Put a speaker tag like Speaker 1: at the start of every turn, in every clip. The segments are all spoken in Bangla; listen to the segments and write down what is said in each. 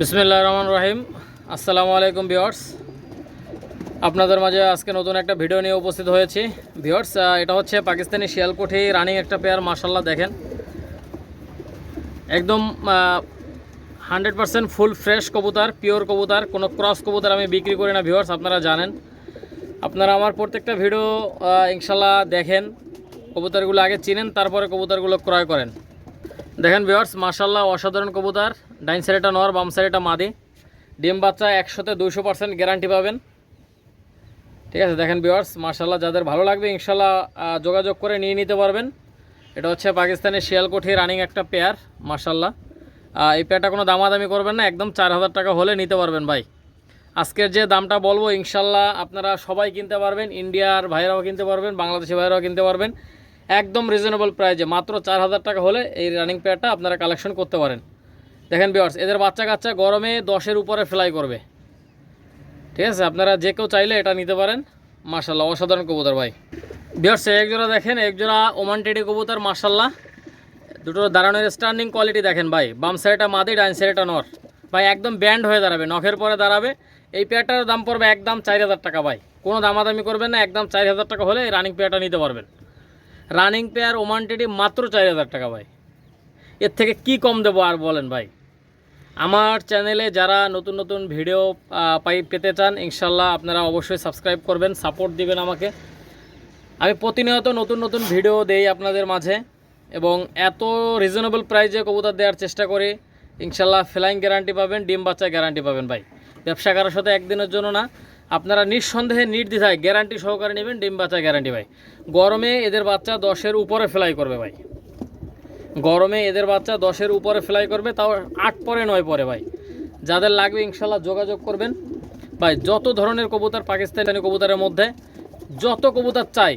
Speaker 1: বিসমিল্লাহ রহমান রহিম। আসসালামু আলাইকুম ভিওর্স আপনাদের মাঝে আজকে নতুন একটা ভিডিও নিয়ে উপস্থিত হয়েছি। ভিওর্স এটা হচ্ছে পাকিস্তানি শিয়ালকোঠি রানিং একটা পেয়ার মার্শাল্লাহ দেখেন। একদম হান্ড্রেড পারসেন্ট ফুল ফ্রেশ কবুতার পিওর কবুতার, কোনো ক্রস কবুতার আমি বিক্রি করি না ভিওর্স আপনারা জানেন। আপনারা আমার প্রত্যেকটা ভিডিও ইনশাল্লাহ দেখেন। কবুতারগুলো আগে চিনেন, তারপরে কবুতারগুলো ক্রয় করেন। দেখেন ভিওর্স মার্শাল্লাহ অসাধারণ কবুতার। ডাইন সাইডটা নর বাম সাইডটা মাদি। ডিম বাচ্চা একশোতে দুইশো পার্সেন্ট গ্যারান্টি পাবেন। ঠিক আছে দেখেন ভিওর্স মার্শাল্লাহ যাদের ভালো লাগবে ইনশাল্লাহ যোগাযোগ করে নিয়ে নিতে পারবেন। এটা হচ্ছে পাকিস্তানের শিয়ালকোঠি রানিং একটা পেয়ার মার্শাল্লাহ আহ, এই পেয়ারটা কোনো দামাদামি করবেন না একদম চার হাজার টাকা হলে নিতে পারবেন ভাই। আজকের যে দামটা বলব ইনশাল্লাহ আপনারা সবাই কিনতে পারবেন ইন্ডিয়ার ভাইরাও কিনতে পারবেন বাংলাদেশি ভাইরাও কিনতে পারবেন। একদম রিজনেবল প্রাইজে মাত্র চার হাজার টাকা হলে এই রানিং পেয়ারটা আপনারা কালেকশন করতে পারেন। দেখেন বিয়ার্স এদের বাচ্চা কাচ্চা গরমে দশের উপরে ফ্লাই করবে। ঠিক আছে, আপনারা যে কেউ চাইলে এটা নিতে পারেন। মার্শাল্লাহ অসাধারণ কবুতর ভাই। বিয়ার্স এক জোড়া দেখেন, এক জোড়া ওমান টেডি কবুতর মার্শাল্লাহ দুটো দাঁড়ানোর স্ট্যান্ডিং কোয়ালিটি দেখেন ভাই। বাম সাইডটা মাদি ডাইন সাইডটা নর। ভাই, একদম ব্যান্ড হয়ে দাঁড়াবে, নখের পরে দাঁড়াবে। এই পেয়ারটার দাম পড়বে একদম চার হাজার টাকা ভাই। কোনো দামাদামি করবেন না, একদম চার হাজার টাকা হলে রানিং পেয়ারটা নিতে পারবেন। রানিং পেয়ার ওমান টেডি মাত্র চার হাজার টাকা ভাই। এর থেকে কি কম দেবো আর বলেন ভাই। আমার চ্যানেলে যারা নতুন নতুন ভিডিও পাই, পেতে চান, ইনশাল্লাহ আপনারা অবশ্যই সাবস্ক্রাইব করবেন, সাপোর্ট দিবেন আমাকে। আমি প্রতিনিয়ত নতুন নতুন ভিডিও দেই আপনাদের মাঝে এবং এত রিজনেবল প্রাইজে কবুতর দেওয়ার চেষ্টা করি। ইনশাল্লাহ ফ্লাইং গ্যারান্টি পাবেন, ডিম বাচ্চা গ্যারান্টি পাবেন ভাই। ব্যবসা করার সাথে একদিনের জন্য না। আপনারা নিঃসন্দেহে নির্দ্বিধায় গ্যারান্টি সহকারে নেবেন, ডিম বাচ্চা গ্যারান্টি ভাই। গরমে এদের বাচ্চা দশের উপরে ফ্লাই করবে ভাই। গরমে এদের বাচ্চা দশের উপরে ফ্লাই করবে, তাও আট পরে, নয় পরে ভাই। যাদের লাগবে ইনশাল্লাহ যোগাযোগ করবেন। ভাই, যত ধরনের কবুতর পাকিস্তানি কবুতরের মধ্যে, যত কবুতর চাই,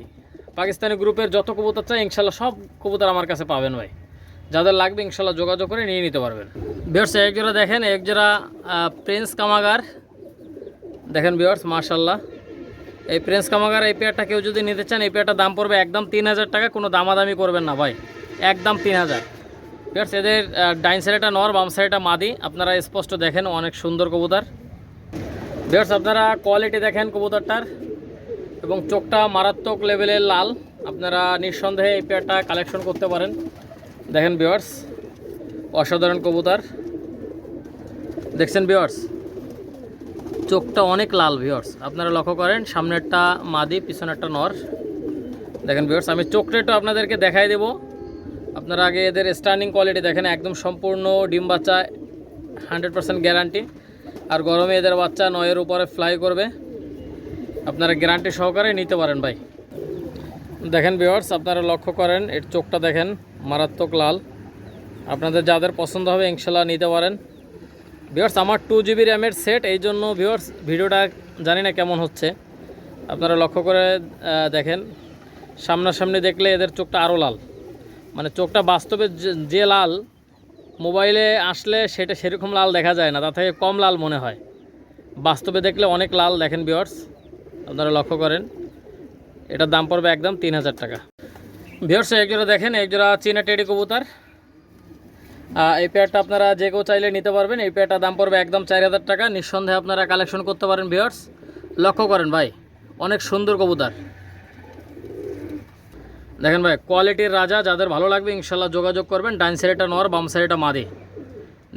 Speaker 1: পাকিস্তানি গ্রুপের যত কবুতর চাই, ইনশাল্লাহ সব কবুতর আমার কাছে পাবেন ভাই। যাদের লাগবে ইনশাল্লাহ যোগাযোগ করে নিয়ে নিতে পারবেন। বিয়ার্স একজোড়া দেখেন, এক জোড়া প্রিন্স কামাগার দেখেন বিয়ার্স মার্শাল্লাহ এই প্রিন্স কামাগার এই পেয়ারটা কেউ যদি নিতে চান, এই পেয়ারটার দাম পড়বে একদম তিন হাজার টাকা, কোনো দামাদামি করবেন না ভাই। একদম তিন হাজার। বিয়ার্স এদের ডাইন সাইডটা নর, বাম সাইডটা মাদি। আপনারা স্পষ্ট দেখেন, অনেক সুন্দর কবুতর। বিয়ার্স আপনারা কোয়ালিটি দেখেন কবুতরটার। এবং চোখটা মারাত্মক লেভেলের লাল। আপনারা নিঃসন্দেহে এই পেয়ারটা কালেকশন করতে পারেন। দেখেন বিয়ার্স অসাধারণ কবুতর। দেখছেন বিয়ার্স চোখটা অনেক লাল ভিওর্স আপনারা লক্ষ্য করেন, সামনেরটা মাদি, পিছনেরটা নর। দেখেন ভিওর্স আমি চোখটা একটু আপনাদেরকে দেখাই দেব। আপনারা আগে এদের স্ট্যান্ডিং কোয়ালিটি দেখেন, একদম সম্পূর্ণ ডিম বাচ্চা হান্ড্রেড পার্সেন্ট গ্যারান্টি আর গরমে এদের বাচ্চা নয়ের উপরে ফ্লাই করবে। আপনারা গ্যারান্টি সহকারে নিতে পারেন, ভাই। দেখেন ভিওর্স আপনারা লক্ষ্য করেন, এর চোখটা দেখেন, মারাত্মক লাল। আপনাদের যাদের পছন্দ হবে, ইনশাল্লাহ নিতে পারেন। ভিওর্স আমার টু জিবি র্যামের সেট এই জন্য ভিওর্স ভিডিওটা জানি না কেমন হচ্ছে। আপনারা লক্ষ্য করে দেখেন, সামনাসামনি দেখলে এদের চোখটা আরও লাল। মানে চোখটা বাস্তবে যে- লাল, মোবাইলে আসলে সেটা সেরকম লাল দেখা যায় না তা থেকে কম লাল মনে হয়। বাস্তবে দেখলে অনেক লাল, দেখেন ভিওর্স আপনারা লক্ষ্য করেন। এটার দাম পড়বে একদম তিন হাজার টাকা। ভিওর্স একজোড়া দেখেন, একজোড়া চীনা টেডি কবুতর। এই পেয়ারটা আপনারা যে কেউ চাইলে নিতে পারবেন। এই পেয়ারটার দাম পড়বে একদম চার হাজার টাকা। নিঃসন্দেহে আপনারা কালেকশন করতে পারেন ভিওর্স লক্ষ্য করেন ভাই, অনেক সুন্দর কবুতর। দেখেন ভাই কোয়ালিটির রাজা, যাদের ভালো লাগবে ইনশাল্লাহ যোগাযোগ করবেন। ডাইন সাইডটা নর, বাম সাইডটা মাদি।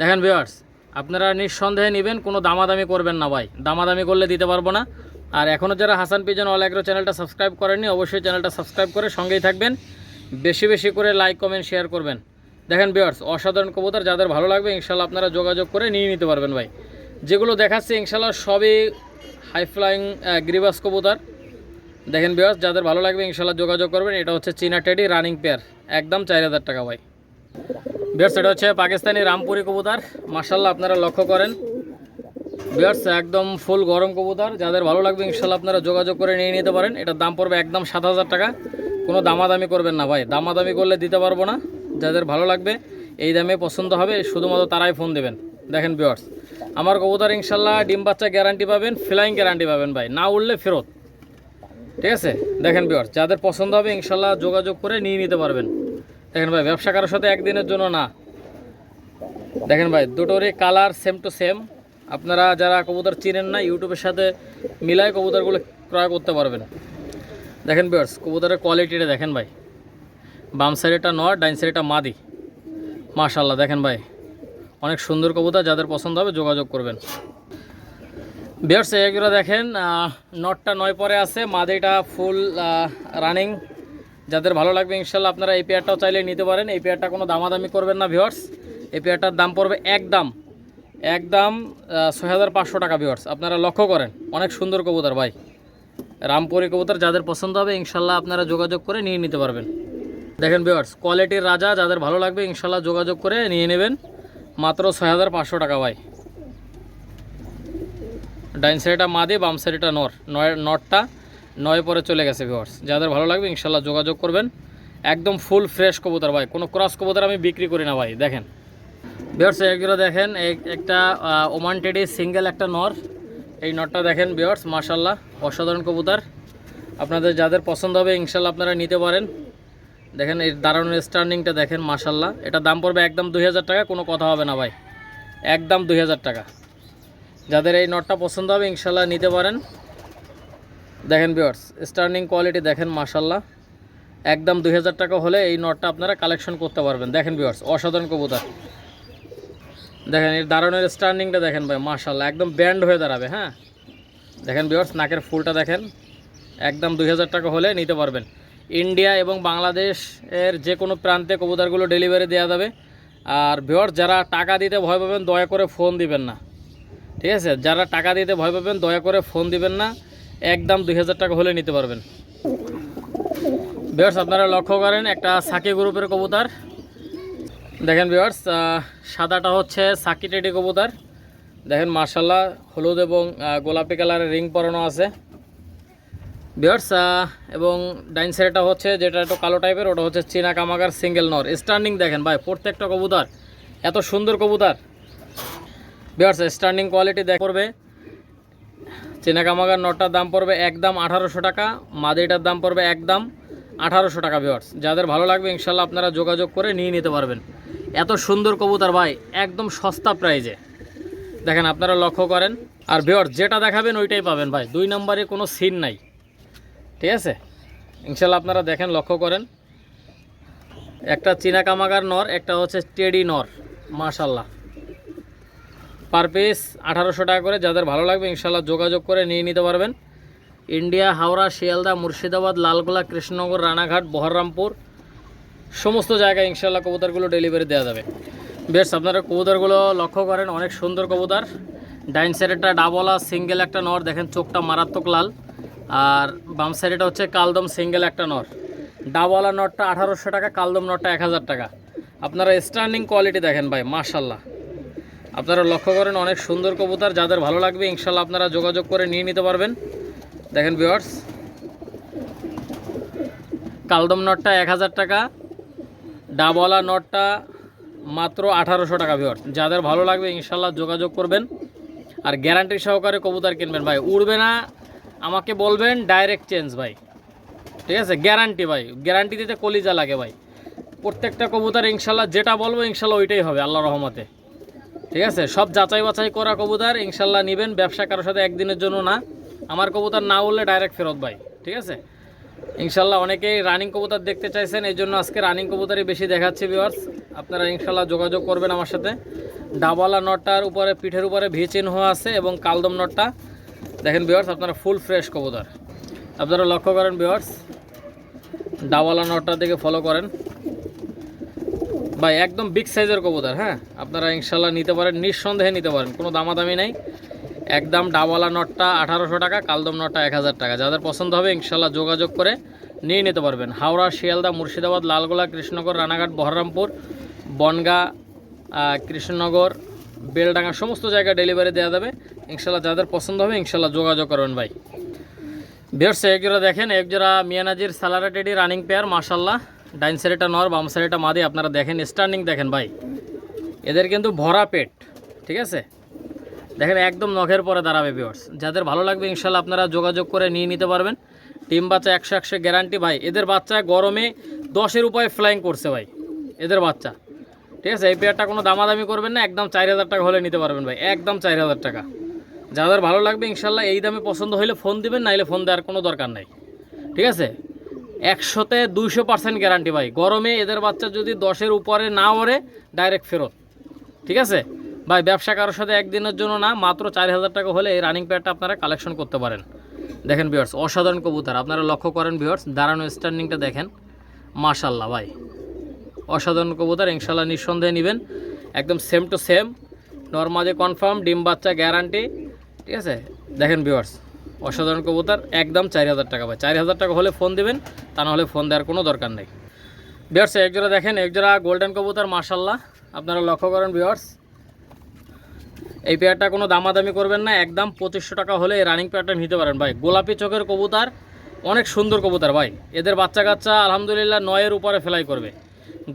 Speaker 1: দেখেন ভিওর্স আপনারা নিঃসন্দেহে নেবেন, কোনো দামাদামি করবেন না ভাই। দামাদামি করলে দিতে পারব না। আর এখনও যারা হাসান পিজন অল অ্যাগ্রো চ্যানেলটা সাবস্ক্রাইব করেননি, অবশ্যই চ্যানেলটা সাবস্ক্রাইব করে সঙ্গেই থাকবেন। বেশি বেশি করে লাইক কমেন্ট শেয়ার করবেন। দেখেন বিয়ার্স অসাধারণ কবুতর, যাদের ভালো লাগবে ইনশাল্লাহ আপনারা যোগাযোগ করে নিয়ে নিতে পারবেন ভাই। যেগুলো দেখাচ্ছে ইনশাল্লাহ সবই হাই ফ্লাইং গ্রিবাস কবুতর। দেখেন বিয়ার্স যাদের ভালো লাগবে ইনশাল্লাহ যোগাযোগ করবেন। এটা হচ্ছে চীনা টেডি রানিং পেয়ার একদম চার হাজার টাকা ভাই। বিয়ার্স এটা হচ্ছে পাকিস্তানি রামপুরি কবুতর মার্শাল্লাহ আপনারা লক্ষ্য করেন। বিয়ার্স একদম ফুল গরম কবুতর, যাদের ভালো লাগবে ইনশাল্লাহ আপনারা যোগাযোগ করে নিয়ে নিতে পারেন। এটার দাম পড়বে একদম সাত হাজার টাকা। কোনো দামাদামি করবেন না ভাই, দামাদামি করলে দিতে পারব না। যাদের ভালো লাগবে, এই দামে পছন্দ হবে, শুধুমাত্র তারাই ফোন দেবেন। দেখেন বিওয়ার্স আমার কবুতর ইনশাল্লাহ ডিম বাচ্চা গ্যারান্টি পাবেন ফ্লাইং গ্যারান্টি পাবেন ভাই, না উঠলে ফেরত। ঠিক আছে? দেখেন বিয়ার্স যাদের পছন্দ হবে ইনশাল্লাহ যোগাযোগ করে নিয়ে নিতে পারবেন। দেখেন ভাই, ব্যবসা কারোর সাথে একদিনের জন্য না। দেখেন ভাই, দুটোরই কালার সেম টু সেম আপনারা যারা কবুতর চিনেন না ইউটিউবের সাথে মিলায় কবুতরগুলো ক্রয় করতে পারবেন। দেখেন বিয়ার্স কবুতরের কোয়ালিটিটা দেখেন ভাই। বাম সাইডেটা নর ডাইন সাইডেটা মাদি। মাশাল্লাহ দেখেন ভাই। অনেক সুন্দর কবুতর, যাদের পছন্দ হবে যোগাযোগ করবেন। বিয়ার্স এগুলো দেখেন নটটা নয় পরে আছে, মাদিটা ফুল রানিং যাদের ভালো লাগবে ইনশাল্লাহ আপনারা এই পেয়ারটাও চাইলে নিতে পারেন। এই পেয়ারটা কোনো দামাদামি করবেন না ভিওয়ার্স এই পেয়ারটার দাম পড়বে একদম একদম ছয় হাজার পাঁচশো টাকা ভিওয়ার্স আপনারা লক্ষ্য করেন, অনেক সুন্দর কবুতর ভাই। রামপুরি কবুতর, যাদের পছন্দ হবে ইনশাল্লাহ আপনারা যোগাযোগ করে নিয়ে নিতে পারবেন। দেখেন ভিওয়ার্স কোয়ালিটির রাজা, যাদের ভালো লাগবে ইনশাল্লাহ যোগাযোগ করে নিয়ে নেবেন। মাত্র ছয় হাজার পাঁচশো টাকা ভাই। ডাইন সাইডটা মাদি, বাম সাইডটা নর। নয়, নটটা নয় পরে চলে গেছে ভিওয়ার্স যাদের ভালো লাগবে ইনশাল্লাহ যোগাযোগ করবেন। একদম ফুল ফ্রেশ কবুতর ভাই। কোনো ক্রস কবুতর আমি বিক্রি করি না ভাই, দেখেন। ভিওয়ার্স এগুলো দেখেন একটা ওমান টেডি সিঙ্গেল একটা নর। এই নটটা দেখেন ভিওয়ার্স মাশাল্লাহ অসাধারণ কবুতর। আপনাদের যাদের পছন্দ হবে ইনশাল্লাহ আপনারা নিতে পারেন। দেখেন এই দাঁড়ানোর স্টার্নিংটা দেখেন মাশাল্লাহ এটা দাম পড়বে একদম দুই হাজার টাকা, কোনো কথা হবে না ভাই। একদম দুই হাজার টাকা। যাদের এই নটটা পছন্দ হবে ইনশাল্লাহ নিতে পারেন। দেখেন বিয়ার্স স্টার্নিং কোয়ালিটি দেখেন মাশাল্লাহ একদম দুই হাজার টাকা হলে এই নটটা আপনারা কালেকশন করতে পারবেন। দেখেন বিয়ার্স অসাধারণ কবুতর। দেখেন এর দারুণের স্টার্নিংটা দেখেন ভাই মাশাল্লাহ একদম ব্যান্ড হয়ে দাঁড়াবে হ্যাঁ? দেখেন বিয়ার্স নাকের ফুলটা দেখেন। একদম দুই হাজার টাকা হলে নিতে পারবেন। ইন্ডিয়া এবং বাংলাদেশ এর যে কোনো প্রান্তে কবুতরগুলো ডেলিভারি দেওয়া যাবে। আর ভিওর যারা টাকা দিতে ভয় পাবেন, দয়া করে ফোন দিবেন না। ঠিক আছে? যারা টাকা দিতে ভয় পাবেন, দয়া করে ফোন দিবেন না। একদম দুই হাজার টাকা হলে নিতে পারবেন। ভিওর্স আপনারা লক্ষ্য করেন, একটা সাকি গ্রুপের কবুতর। দেখেন ভিওর্স সাদাটা হচ্ছে সাকি টেডি কবুতর। দেখেন মার্শাল্লাহ হলুদ এবং গোলাপি কালারের রিং পরানো আছে। বিয়ার্স এবং ডাইন সাইডটা হচ্ছে যেটা একটু কালো টাইপের ওটা হচ্ছে চীনা কামাগার সিঙ্গেল নর। স্টার্নিং দেখেন ভাই, প্রত্যেকটা কবুতর, এত সুন্দর কবুতর। বিয়ার্স স্টার্নিং কোয়ালিটি দেখ পড়বে। চীনা কামাগার নটটার দাম পড়বে একদম আঠারোশো টাকা, মাদিটার দাম পড়বে একদম আঠারোশো টাকা, বিয়ার্স। যাদের ভালো লাগবে, ইনশাল্লাহ আপনারা যোগাযোগ করে নিয়ে নিতে পারবেন। এত সুন্দর কবুতর ভাই, একদম সস্তা প্রাইজে। দেখেন, আপনারা লক্ষ্য করেন। আর বিয়ার্স, যেটা দেখাবেন, ওইটাই পাবেন ভাই। দুই নম্বরে কোনো সিন নাই। ঠিক আছে? ইনশাল্লাহ আপনারা দেখেন, লক্ষ্য করেন। একটা চীনা কামাগার নর, একটা হচ্ছে টেডি নর, মাশাল্লাহ। পার পিস আঠারোশো টাকা করে, যাদের ভালো লাগবে, ইনশাল্লাহ যোগাযোগ করে নিয়ে নিতে পারবেন। ইন্ডিয়া, হাওড়া, শিয়ালদা, মুর্শিদাবাদ, লালগোলা, কৃষ্ণনগর, রানাঘাট বহররামপুর সমস্ত জায়গায় ইনশাল্লাহ কবুতরগুলো ডেলিভারি দেওয়া যাবে। বেশ আপনারা কবুতরগুলো লক্ষ্য করেন, অনেক সুন্দর কবুতর। ডাইন সাইডেরটা ডাবলা সিঙ্গেল একটা নর, দেখেন চোখটা মারাত্মক লাল। আর বাম সাইডেটা হচ্ছে কালদম সিঙ্গেল একটা নট। ডাবলা নটটা আঠারোশো টাকা, কালদম নটটা এক হাজার টাকা। আপনারা স্টার্নিং কোয়ালিটি দেখেন ভাই মাশাল্লাহ আপনারা লক্ষ্য করেন অনেক সুন্দর কবুতর, যাদের ভালো লাগবে ইনশাল্লাহ আপনারা যোগাযোগ করে নিয়ে নিতে পারবেন। দেখেন ভিওয়ার্স কালদম নটটা এক হাজার টাকা, ডাবওয়ালা নটটা মাত্র আঠারোশো টাকা ভিওয়ার্স যাদের ভালো লাগবে ইনশাল্লাহ যোগাযোগ করবেন। আর গ্যারান্টি সহকারে কবুতর কিনবেন ভাই। উড়বে না আমাকে বলবেন ডাইরেক্ট চেঞ্জ ভাই। ঠিক আছে? গ্যারান্টি ভাই। গ্যারান্টি দিতে কলিজা লাগে ভাই। প্রত্যেকটা কবুতর ইনশাল্লাহ যেটা বলব ইনশাল্লাহ ওইটাই হবে আল্লাহ রহমতে। ঠিক আছে? সব যাচাই বাছাই করা কবুতর ইনশাল্লাহ নেবেন, ব্যবসা কারোর সাথে একদিনের জন্য না। আমার কবুতর না উঠলে ডাইরেক্ট ফেরত ভাই। ঠিক আছে? ইনশাল্লাহ অনেকেই রানিং কবুতর দেখতে চাইছেন, এই জন্য আজকে রানিং কবুতরই বেশি দেখাচ্ছি ভিওয়ার্স আপনারা ইনশাল্লাহ যোগাযোগ করবেন আমার সাথে। ডাবালা নটটার উপরে, পিঠের উপরে ভিচিন হওয়া আছে এবং কালদম নটটা। দেখেন ভিওয়ার্স আপনারা ফুল ফ্রেশ কবুতর। আপনারা লক্ষ্য করেন ভিওয়ার্স ডাওয়ালা নটটার দিকে ফলো করেন। ভাই, একদম বিগ সাইজের কবুতর হ্যাঁ? আপনারা ইনশাল্লাহ নিতে পারেন, নিঃসন্দেহে নিতে পারেন, কোনো দামাদামি নাই। একদম ডাওয়ালা নটটা আঠারোশো টাকা, কালদম নটটা এক হাজার টাকা। যাদের পছন্দ হবে ইনশাল্লাহ যোগাযোগ করে নিয়ে নিতে পারবেন। হাওড়া, শিয়ালদা, মুর্শিদাবাদ, লালগোলা, কৃষ্ণনগর, রানাঘাট, বহরমপুর, বনগা কৃষ্ণনগর বেলডাঙ্গা সমস্ত জায়গায় ডেলিভারি দেওয়া যাবে। ইনশাল্লাহ যাদের পছন্দ হবে ইনশাল্লাহ যোগাযোগ করবেন ভাই। বিয়ার্স এক জোড়া দেখেন, এক জোড়া মিয়ানাজির স্যালারা টেডি রানিং পেয়ার মাশাল্লাহ ডাইন সাইডটা নর, বাম সাইডটা মাদি, আপনারা দেখেন স্টার্নিং দেখেন ভাই। এদের কিন্তু ভরা পেট, ঠিক আছে? দেখেন, একদম নখের পরে দাঁড়াবে বিয়ার্স যাদের ভালো লাগবে ইনশাল্লাহ আপনারা যোগাযোগ করে নিয়ে নিতে পারবেন। টিম বাচ্চা একশো একশো গ্যারান্টি ভাই। এদের বাচ্চা গরমে দশের উপায় ফ্লাইং করছে ভাই। এদের বাচ্চা। ঠিক আছে? এই পেয়ারটা কোনো দামাদামি করবেন না, একদম চার হাজার টাকা হলে নিতে পারবেন ভাই, একদম চার হাজার টাকা। যাদের ভালো লাগবে, ইনশাল্লাহ এই দামে পছন্দ হলে ফোন দিবেন, নাইলে ফোন দেওয়ার কোনো দরকার নাই। ঠিক আছে? একশোতে দুইশো পার্সেন্ট গ্যারান্টি ভাই। গরমে এদের বাচ্চা যদি দশের উপরে না ওরে ডাইরেক্ট ফেরত। ঠিক আছে? ভাই, ব্যবসা কারোর সাথে একদিনের জন্য না, মাত্র চার হাজার টাকা হলে এই রানিং প্যাডটা আপনারা কালেকশন করতে পারেন। দেখেন বিয়ার্স অসাধারণ কবুতর। আপনারা লক্ষ্য করেন বিয়ার্স দাঁড়ানো স্ট্যান্ডিংটা দেখেন। মাশাল্লাহ ভাই। অসাধারণ কবুতর ইনশাল্লাহ নিঃসন্দেহে নেবেন। একদম same to same normally confirm ডিম বাচ্চা গ্যারান্টি ঠিক আছে? দেখেন ভিওয়ার্স অসাধারণ কবুতর, একদম চার হাজার টাকা ভাই। চার হাজার টাকা হলে ফোন দিবেন, তা নাহলে ফোন দেওয়ার কোনো দরকার নেই। ভিউয়ার্স একজোড়া দেখেন একজোড়া গোল্ডেন কবুতর মার্শাল্লাহ আপনারা লক্ষ্য করেন ভিউয়ার্স এই পেয়ারটা কোনো দামাদামি করবেন না, একদম পঁচিশশো টাকা হলে এই রানিং পেয়ারটা নিতে পারেন ভাই। গোলাপি চোখের কবুতর, অনেক সুন্দর কবুতর ভাই। এদের বাচ্চা কাচ্চা আলহামদুলিল্লাহ, নয়ের উপরে ফেলাই করবে।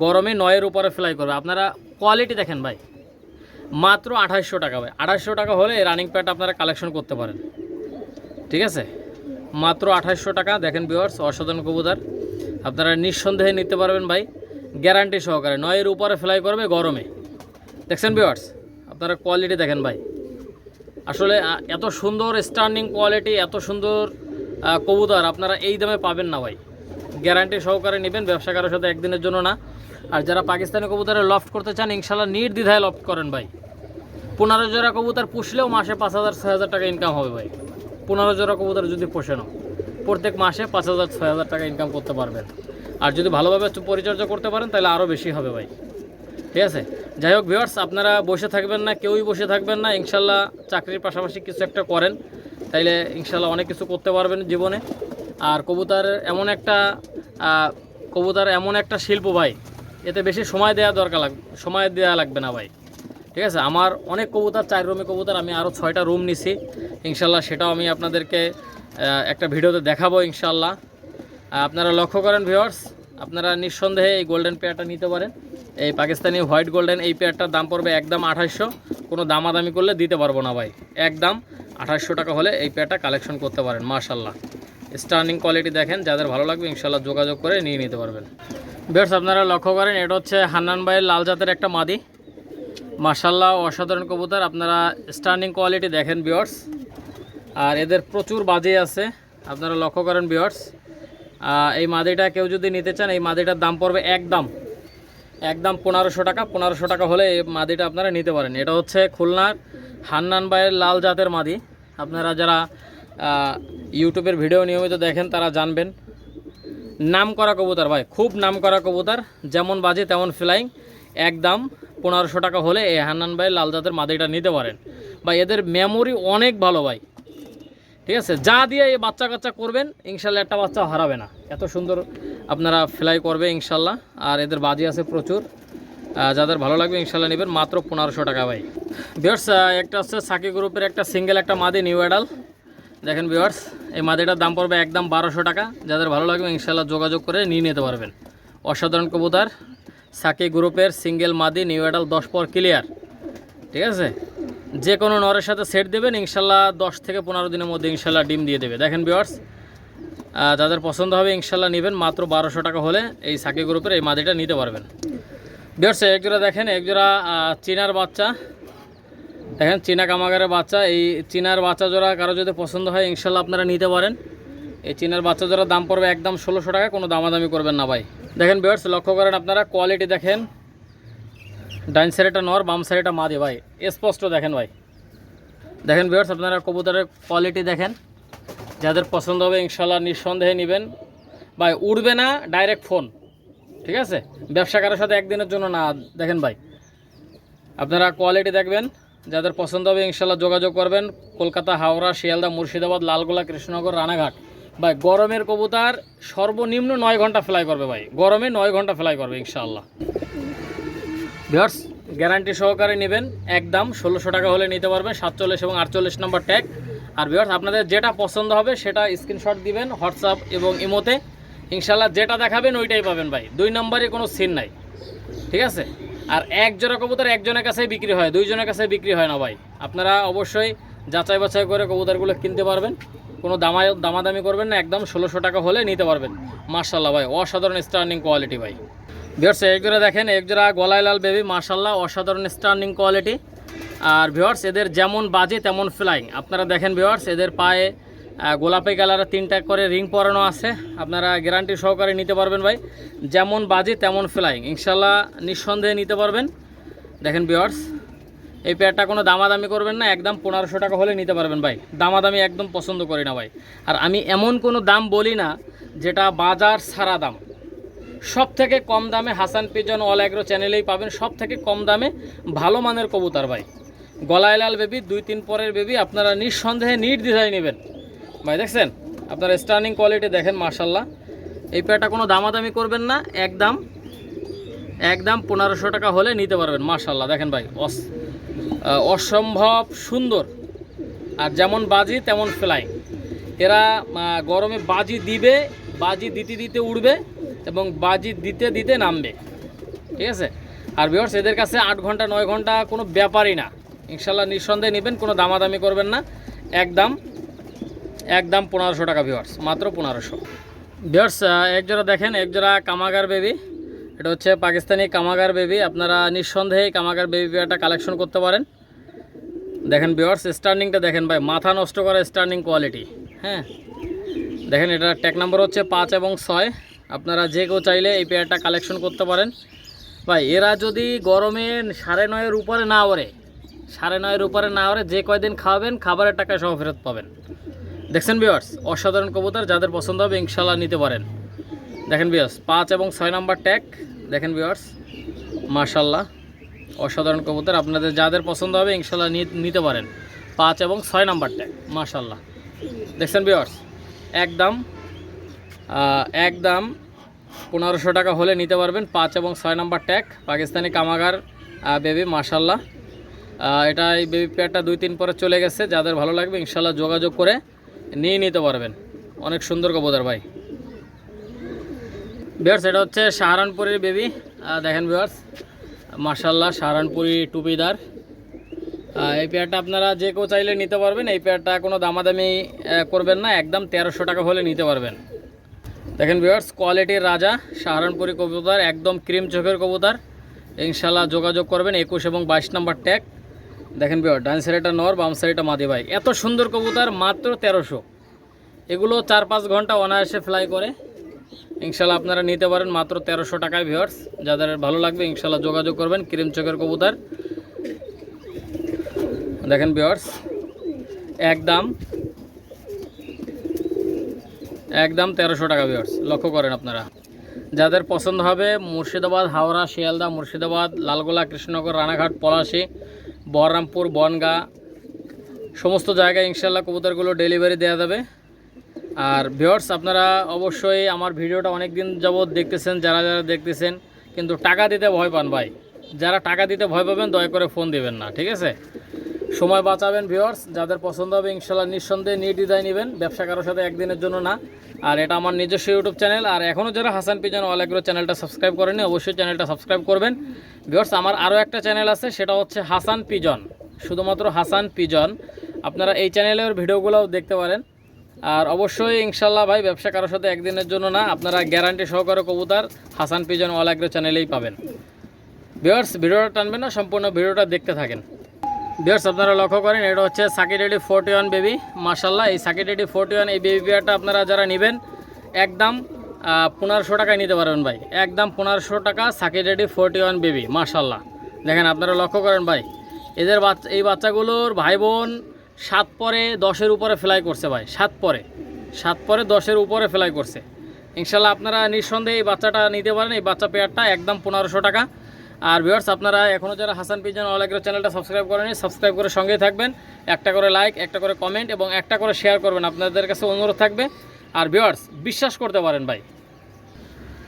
Speaker 1: গরমে নয়ের উপরে ফ্লাই করবে। আপনারা কোয়ালিটি দেখেন ভাই। মাত্র আঠাশশো টাকা ভাই। আঠাশশো টাকা হলে রানিং প্যাড আপনারা কালেকশন করতে পারেন। ঠিক আছে? মাত্র আঠাশশো টাকা। দেখেন বিওয়ার্স অসাধারণ কবুতর। আপনারা নিঃসন্দেহে নিতে পারবেন ভাই। গ্যারান্টি সহকারে। নয়ের উপরে ফ্লাই করবে গরমে। দেখছেন বিওয়ার্স আপনারা কোয়ালিটি দেখেন ভাই। আসলে এত সুন্দর স্টার্নিং কোয়ালিটি এত সুন্দর কবুতর আপনারা এই দামে পাবেন না ভাই। গ্যারান্টি সহকারে নেবেন। ব্যবসা কারোর সাথে একদিনের জন্য না। আর যারা পাকিস্তানি কবুতরে লফট করতে চান ইনশাল্লাহ নির্দ্বিধায় লফট করেন ভাই। পনেরো জোড়া কবুতর পুষলেও মাসে পাঁচ হাজার, ছয় হাজার টাকা ইনকাম হবে ভাই। পনেরো জোড়া কবুতর যদি পোষে নাও, প্রত্যেক মাসে পাঁচ হাজার, ছয় হাজার টাকা ইনকাম করতে পারবেন। আর যদি ভালোভাবে পরিচর্যা করতে পারেন, তাহলে আরও বেশি হবে ভাই। ঠিক আছে? যাই হোক ভিওয়ার্স আপনারা বসে থাকবেন না, কেউই বসে থাকবেন না ইনশাল্লাহ চাকরির পাশাপাশি কিছু একটা করেন। তাইলে ইনশাল্লাহ অনেক কিছু করতে পারবেন জীবনে। আর কবুতর এমন একটা কবুতর এমন একটা শিল্প ভাই এতে বেশি সময় দেওয়া দরকার লাগ সময় দেওয়া লাগবে না ভাই। ঠিক আছে? আমার অনেক কবুতর, চার রুমে কবুতর, আমি আরও ছয়টা রুম নিছি। ইনশাল্লাহ সেটাও আমি আপনাদেরকে একটা ভিডিওতে দেখাবো ইনশাল্লাহ আপনারা লক্ষ্য করেন ভিওয়ার্স আপনারা নিঃসন্দেহে এই গোল্ডেন পেয়ারটা নিতে পারেন। এই পাকিস্তানি হোয়াইট গোল্ডেন এই পেয়ারটার দাম পড়বে একদম আঠাশশো কোনো দামাদামি করলে দিতে পারব না ভাই। একদম আঠাশশো টাকা হলে এই পেয়ারটা কালেকশন করতে পারেন মার্শাল্লাহ স্টার্নিং কোয়ালিটি দেখেন, যাদের ভালো লাগবে ইনশাল্লাহ যোগাযোগ করে নিয়ে নিতে পারবেন। ভিওয়ার্স আপনারা লক্ষ্য করেন, এটা হচ্ছে হান্নান ভাইয়ের লাল জাতের একটা মাদি। মার্শাল্লাহ অসাধারণ কবুতর। আপনারা স্টার্নিং কোয়ালিটি দেখেন বিয়ার্স আর এদের প্রচুর বাজে আছে। আপনারা লক্ষ্য করেন বিয়ার্স এই মাদিটা কেউ যদি নিতে চান, এই মাদিটার দাম পড়বে একদম একদম পনেরোশো টাকা। পনেরোশো টাকা হলে এই মাদিটা আপনারা নিতে পারেন। এটা হচ্ছে খুলনার হান্নান ভাইয়ের লাল জাতের মাদি। আপনারা যারা ইউটিউবের ভিডিও নিয়মিত দেখেন, তারা জানবেন। নাম করা কবুতর ভাই, খুব নাম করা কবুতর, যেমন বাজে তেমন ফ্লাইং একদম পনেরোশো টাকা হলে এই হান্নান ভাই লাল জাতের মাদিটা নিতে পারেন। ভাই, এদের মেমোরি অনেক ভালো ভাই। ঠিক আছে? যা দিয়ে এই বাচ্চা কাচ্চা করবেন ইনশাল্লাহ একটা বাচ্চা হারাবে না। এত সুন্দর আপনারা ফ্লাই করবে ইনশাল্লাহ আর এদের বাজি আছে প্রচুর। যাদের ভালো লাগবে ইনশাল্লাহ নেবেন, মাত্র পনেরোশো টাকা ভাই। বিয়ার্স একটা হচ্ছে সাকি গ্রুপের একটা সিঙ্গেল একটা মাদি নিউ অ্যাডাল দেখেন বিয়ার্স এই মাদিটার দাম পড়বে একদম বারোশো টাকা। যাদের ভালো লাগবে ইনশাল্লাহ যোগাযোগ করে নিয়ে নিতে পারবেন। অসাধারণ কবুতর, সাকি গ্রুপের সিঙ্গেল মাদি নিউ অ্যাডাল দশ পর ক্লিয়ার ঠিক আছে? যে কোনো নরের সাথে সেট দেবেন ইনশাল্লাহ দশ থেকে পনেরো দিনের মধ্যে ইনশাল্লাহ ডিম দিয়ে দেবে। দেখেন বিয়ার্স যাদের পছন্দ হবে ইনশাল্লাহ নেবেন। মাত্র বারোশো টাকা হলে এই সাকি গ্রুপের এই মাদিটা নিতে পারবেন। বিয়ার্স একজোড়া দেখেন একজোড়া চীনার বাচ্চা। দেখেন, চীনা কামাগারের বাচ্চা। এই চীনার বাচ্চা জোড়া কারও যদি পছন্দ হয়, ইনশাল্লাহ আপনারা নিতে পারেন। এই চীনার বাচ্চা জোড়ার দাম পড়বে একদম ষোলোশো টাকা, কোনো দামাদামি করবেন না ভাই। দেখেন বিয়ার্স লক্ষ্য করেন আপনারা কোয়ালিটি দেখেন। ডাইন সাইডটা নর, বাম সাইডটা মাদি ভাই। স্পষ্ট দেখেন ভাই। দেখেন বিয়ার্স আপনারা কবুতরের কোয়ালিটি দেখেন। যাদের পছন্দ হবে, ইনশাল্লাহ নিঃসন্দেহে নেবেন। ভাই, উড়বে না ডাইরেক্ট ফোন ঠিক আছে? ব্যবসা কারোর সাথে একদিনের জন্য না, দেখেন ভাই। আপনারা কোয়ালিটি দেখবেন। যাদের পছন্দ হবে ইনশাল্লাহ যোগাযোগ করবেন। কলকাতা, হাওড়া, শিয়ালদা, মুর্শিদাবাদ, লালগোলা, কৃষ্ণনগর, রানাঘাট। ভাই, গরমের কবুতর সর্বনিম্ন নয় ঘণ্টা ফ্লাই করবে ভাই। গরমে নয় ঘণ্টা ফ্লাই করবে ইনশাআল্লাহ ভিওর্স গ্যারান্টি সহকারে নেবেন। একদম ষোলোশো টাকা হলে নিতে পারবেন। সাতচল্লিশ এবং আটচল্লিশ নম্বর ট্যাগ আর ভিওর্স আপনাদের যেটা পছন্দ হবে সেটা স্ক্রিনশট দিবেন হোয়াটসঅ্যাপ এবং ইমোতে ইনশাল্লাহ যেটা দেখাবেন ওইটাই পাবেন ভাই। দুই নম্বরে কোনো সিন নাই। ঠিক আছে? আর এক জোড়া কবুতর একজনের কাছেই বিক্রি হয়, দুইজনের কাছে বিক্রি হয় না ভাই। আপনারা অবশ্যই যাচাই বাছাই করে কবুতরগুলো কিনতে পারবেন। কোনো দামা দামাদামি করবেন না, একদম ষোলোশো টাকা হলে নিতে পারবেন। মার্শাল্লাহ ভাই, অসাধারণ স্টার্নিং কোয়ালিটি ভাই। ভিওর্স এক দেখেন, এক জোড়া গলায় লাল বেবি মার্শাল্লাহ অসাধারণ স্টার্নিং কোয়ালিটি আর ভিওর্স এদের যেমন বাজে তেমন ফ্লাইং আপনারা দেখেন ভিওর্স এদের পায়ে গোলাপি কালারের তিনটা করে রিং পরানো আছে। আপনারা গ্যারান্টি সহকারে নিতে পারবেন ভাই। যেমন বাজে, তেমন ফ্লাইং ইনশাল্লাহ নিঃসন্দেহে নিতে পারবেন। দেখেন ভিওর্স এই পেয়ারটা কোনো দামাদামি করবেন না। একদম পনেরোশো টাকা হলে নিতে পারবেন ভাই। দামাদামি একদম পছন্দ করি না ভাই। আর আমি এমন কোনো দাম বলি না যেটা বাজার সারা দাম। সব থেকে কম দামে হাসান পিজন অল অ্যাগ্রো চ্যানেলেই পাবেন। সব থেকে কম দামে ভালো মানের কবুতর ভাই। গলায় লাল বেবি দুই তিন পরের বেবি আপনারা নিঃসন্দেহে নির্দ্বিধায় নেবেন। ভাই, দেখছেন? আপনার স্টার্নিং কোয়ালিটি দেখেন মার্শাল্লাহ এই পেয়ারটা কোনো দামাদামি করবেন না, একদম একদম পনেরোশো টাকা হলে নিতে পারবেন মার্শাল্লাহ দেখেন ভাই, অস অসম্ভব সুন্দর। আর যেমন বাজি, তেমন ফ্লাই এরা গরমে বাজি দিবে, বাজি দিতে দিতে উড়বে এবং বাজি দিতে দিতে নামবে। ঠিক আছে? আর বিহর্স এদের কাছে আট ঘণ্টা, নয় ঘণ্টা কোনো ব্যাপারই না। ইনশাল্লাহ নিঃসন্দেহে নেবেন, কোনো দামাদামি করবেন না। একদম একদম পনেরোশো টাকা ভিওয়ার্স মাত্র পনেরোশো। ভিওয়ার্স এক জোড়া দেখেন, এক জোড়া কামাগার বেবি এটা হচ্ছে পাকিস্তানি কামাগার বেবি আপনারা নিঃসন্দেহে কামাগার বেবি পেয়ারটা কালেকশন করতে পারেন। দেখেন ভিওয়ার্স স্টার্নিংটা দেখেন ভাই, মাথা নষ্ট করা স্টার্নিং কোয়ালিটি হ্যাঁ? দেখেন, এটা ট্যাক নাম্বার হচ্ছে পাঁচ এবং ছয়। আপনারা যে কেউ চাইলে এই পেয়ারটা কালেকশন করতে পারেন। ভাই, এরা যদি গরমে সাড়ে নয়ের উপরে না ওরে সাড়ে নয়ের উপরে না ওরে যে কয়দিন খাওয়াবেন, খাবারের টাকা সহ ফেরত পাবেন। দেখছেন বিয়ার্স অসাধারণ কবুতর যাদের পছন্দ হবে ইনশাল্লাহ নিতে পারেন। দেখেন বিয়ার্স পাঁচ এবং ছয় নাম্বার ট্যাগ দেখেন বিয়ার্স মার্শাল্লাহ অসাধারণ কবুতর। আপনাদের যাদের পছন্দ হবে ইনশাল্লাহ নিতে পারেন। পাঁচ এবং ছয় নাম্বার ট্যাগ মার্শাল্লাহ দেখছেন বিয়ার্স একদম একদম পনেরোশো টাকা হলে নিতে পারবেন পাঁচ এবং ছয় নাম্বার ট্যাগ পাকিস্তানি কামাগার বেবি মার্শাল্লাহ এটা এই বেবি পেয়ারটা দুই তিন পরে চলে গেছে। যাদের ভালো লাগবে ইনশাল্লাহ যোগাযোগ করে নিয়ে নিতে পারবেন। অনেক সুন্দর কবুতর ভাই। বিয়ার্স এটা হচ্ছে সাহারানপুরের বেবি দেখেন বিয়ার্স মার্শাল্লাহ সাহারানপুরি টুপিদার। এই পেয়ারটা আপনারা যে কেউ চাইলে নিতে পারবেন। এই পেয়ারটা কোনো দামাদামি করবেন না। একদম তেরোশো টাকা হলে নিতে পারবেন। দেখেন ভিউয়ার্স কোয়ালিটির রাজা, সাহারানপুরি কবুতর, একদম ক্রিম চোখের কবুতর। ইনশাল্লাহ যোগাযোগ করবেন একুশ এবং বাইশ নম্বর ট্যাগ দেখেন ভিউয়ার ডান সাইডটা নর, বাম সাইডটা মাদি ভাই। এত সুন্দর কবুতর, মাত্র তেরোশো। এগুলো চার পাঁচ ঘণ্টা অনায়াসে ফ্লাই করে। ইনশাল্লাহ আপনারা নিতে পারেন মাত্র তেরোশো টাকায় ভিউয়ার্স যাদের ভালো লাগবে, ইনশাল্লাহ যোগাযোগ করবেন ক্রিম চোখের কবুতর। দেখেন ভিউয়ার্স একদম একদম তেরোশো টাকা ভিউয়ার্স লক্ষ্য করেন আপনারা। যাদের পছন্দ হবে, মুর্শিদাবাদ, হাওড়া, শিয়ালদা, মুর্শিদাবাদ, লালগোলা, কৃষ্ণনগর, রানাঘাট, পলাশী বহরমপুর, বনগা, সমস্ত জায়গায় ইনশাল্লাহ কবুতরগুলো ডেলিভারি দেওয়া যাবে। আর ভিওর্স আপনারা অবশ্যই আমার ভিডিওটা অনেক দিন যাবৎ দেখতেছেন, যারা যারা দেখতেছেন, কিন্তু টাকা দিতে ভয় পান ভাই। যারা টাকা দিতে ভয় পাবেন, দয়া করে ফোন দিবেন না, ঠিক আছে? সময় বাঁচাবেন ভিউয়ার্স যাদের পছন্দ হবে ইনশাল্লাহ নিঃসন্দেহে নির্দ্বিধায় নেবেন। ব্যবসা কারোর সাথে একদিনের জন্য না। আর এটা আমার নিজস্ব ইউটিউব চ্যানেল। আর এখনও যারা হাসান পিজন অল চ্যানেলটা সাবস্ক্রাইব করেনি অবশ্যই চ্যানেলটা সাবস্ক্রাইব করবেন। ভিউয়ার্স আমার আরও একটা চ্যানেল আছে, সেটা হচ্ছে হাসান পিজন। শুধুমাত্র হাসান পিজন। আপনারা এই চ্যানেলের ভিডিওগুলোও দেখতে পারেন। আর অবশ্যই ইনশাল্লাহ ভাই, ব্যবসা কারোর সাথে একদিনের জন্য না। আপনারা গ্যারান্টি সহকারে কবুতার হাসান পিজন অল চ্যানেলেই পাবেন। ভিউয়ার্স ভিডিওটা টানবেন না, সম্পূর্ণ ভিডিওটা দেখতে থাকেন। ভিউয়ার্স আপনারা লক্ষ্য করেন, এটা হচ্ছে সাকিটেডি ফোর্টি ওয়ান বেবি মার্শাল্লাহ এই সাকিটেডি ফোর্টি ওয়ান এই বেবি পেয়ারটা আপনারা যারা নেবেন, একদম পনেরোশো টাকায় নিতে পারবেন ভাই। একদম পনেরোশো টাকা সাকিটেডি ফোর্টি ওয়ান বেবি মার্শাল্লাহ দেখেন আপনারা লক্ষ্য করেন ভাই, এদের বাচ্চা, এই বাচ্চাগুলোর ভাই বোন সাত পরে দশের উপরে ফ্লাই করছে ভাই, সাত পরে। সাত পরে দশের উপরে ফ্লাই করছে। ইনশাল্লাহ আপনারা নিঃসন্দেহে এই বাচ্চাটা নিতে পারেন, এই বাচ্চা পেয়ারটা একদম পনেরোশো টাকা। আর ভিউয়ার্স, আপনারা এখনও যারা হাসান পিজন অল চ্যানেলটা সাবস্ক্রাইব করেনি সাবস্ক্রাইব করে সঙ্গেই থাকবেন। একটা করে লাইক একটা করে কমেন্ট এবং একটা করে শেয়ার করবেন। আপনাদের কাছে অনুরোধ থাকবে। আর ভিউয়ার্স, বিশ্বাস করতে পারেন ভাই।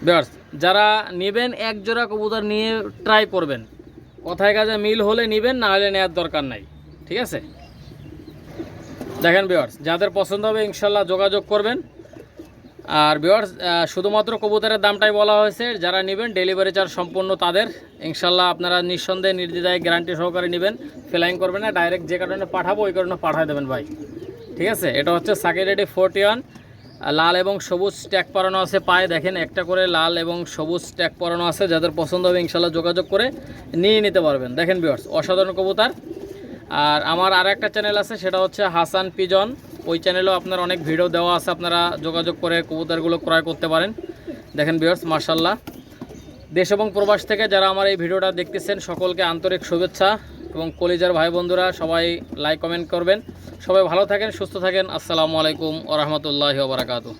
Speaker 1: ভিউয়ার্স, যারা নেবেন এক জোড়া কবুতর নিয়ে ট্রাই করবেন। কথায় কাজে মিল হলে নেবেন, না হলে নেওয়ার দরকার নাই। ঠিক আছে? দেখেন ভিউয়ার্স, যাদের পছন্দ হবে ইনশাল্লাহ যোগাযোগ করবেন। আর ভিউয়ার্স শুধুমাত্র কবুতরের দামটাই বলা হয়েছে। যারা নেবেন ডেলিভারি চার্জ সম্পূর্ণ তাদের। ইনশাল্লাহ আপনারা নিঃসন্দেহে নির্দ্বিধায় গ্যারান্টি সহকারে নেবেন। ফ্লাইং করবেন না ডাইরেক্ট যে কারণে পাঠাবো, ওই কারণে পাঠিয়ে দেবেন ভাই। ঠিক আছে? এটা হচ্ছে সাকিরেডি ফোরটি ওয়ান লাল এবং সবুজ ট্যাগ পরানো আছে পায়ে। দেখেন, একটা করে লাল এবং সবুজ ট্যাগ পরানো আছে। যাদের পছন্দ হবে, ইনশাল্লাহ যোগাযোগ করে নিয়ে নিতে পারবেন। দেখেন বিয়ার্স অসাধারণ কবুতর। আর আমার আর একটা চ্যানেল আছে, সেটা হচ্ছে হাসান পিজন ওই চ্যানেলেও আপনার অনেক ভিডিও দেওয়া আছে, আপনারা যোগাযোগ করে কবুতরগুলো ক্রয় করতে পারেন। দেখেন বিয়ার্স মার্শাল্লাহ দেশ এবং প্রবাস থেকে যারা আমার এই ভিডিওটা দেখতেছেন, সকলকে আন্তরিক শুভেচ্ছা এবং কলিজার ভাই বন্ধুরা, সবাই লাইক কমেন্ট করবেন। সবাই ভালো থাকেন, সুস্থ থাকেন। আসসালামু আলাইকুম ওরহমতুল্লাহ ওবরাকাতু